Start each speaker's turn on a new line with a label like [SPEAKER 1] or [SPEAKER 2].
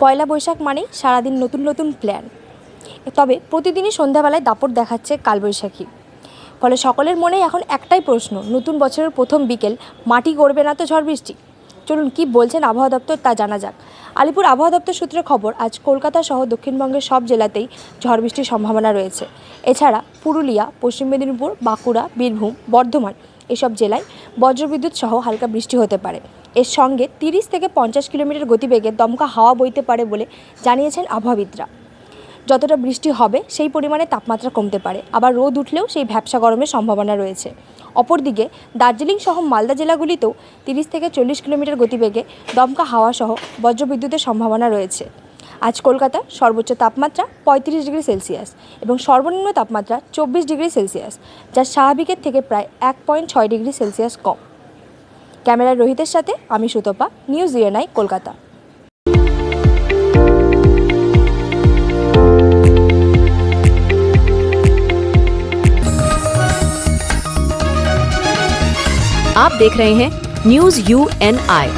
[SPEAKER 1] পয়লা বৈশাখ মানেই সারাদিন নতুন নতুন প্ল্যান তবে প্রতিদিনই সন্ধ্যাবেলায় দাপট দেখাচ্ছে কালবৈশাখী। ফলে সকলের মনেই এখন একটাই প্রশ্ন, নতুন বছরের প্রথম বিকেল, মাটি গড়বে না তো ঝড় বৃষ্টি? চলুন কি বলছেন আবহাওয়া দপ্তর তা জানা যাক। আলিপুর আবহাওয়া দপ্তর সূত্রে খবর, আজ কলকাতা সহ দক্ষিণবঙ্গের সব জেলাতেই ঝড় বৃষ্টির সম্ভাবনা রয়েছে। এছাড়া পুরুলিয়া, পশ্চিম মেদিনীপুর, বাঁকুড়া, বীরভূম, বর্ধমান এসব জেলায় বজ্রবিদ্যুৎ সহ হালকা বৃষ্টি হতে পারে। এর সঙ্গে তিরিশ থেকে পঞ্চাশ কিলোমিটার গতিবেগে দমকা হাওয়া বইতে পারে বলে জানিয়েছেন আবহাওয়াবিদরা। যতটা বৃষ্টি হবে, সেই পরিমাণে তাপমাত্রা কমতে পারে। আবার রোদ উঠলেও সেই ভ্যাবসা গরমের সম্ভাবনা রয়েছে। অপরদিকে, দার্জিলিং সহ মালদা জেলাগুলিতেও তিরিশ থেকে চল্লিশ কিলোমিটার গতিবেগে দমকা হাওয়া সহ বজ্রবিদ্যুতের সম্ভাবনা রয়েছে। আজ কলকাতা সর্বোচ্চ তাপমাত্রা পঁয়ত্রিশ ডিগ্রি সেলসিয়াস এবং সর্বনিম্ন তাপমাত্রা চব্বিশ ডিগ্রি সেলসিয়াস, যা স্বাভাবিকের থেকে প্রায় এক পয়েন্ট ছয় ডিগ্রি সেলসিয়াস কম। ক্যামেরার রোহিতের সাথে আমি সুতপা নিউজ ইউএনআই কলকাতা
[SPEAKER 2] आप देख रहे हैं न्यूज यू एन आई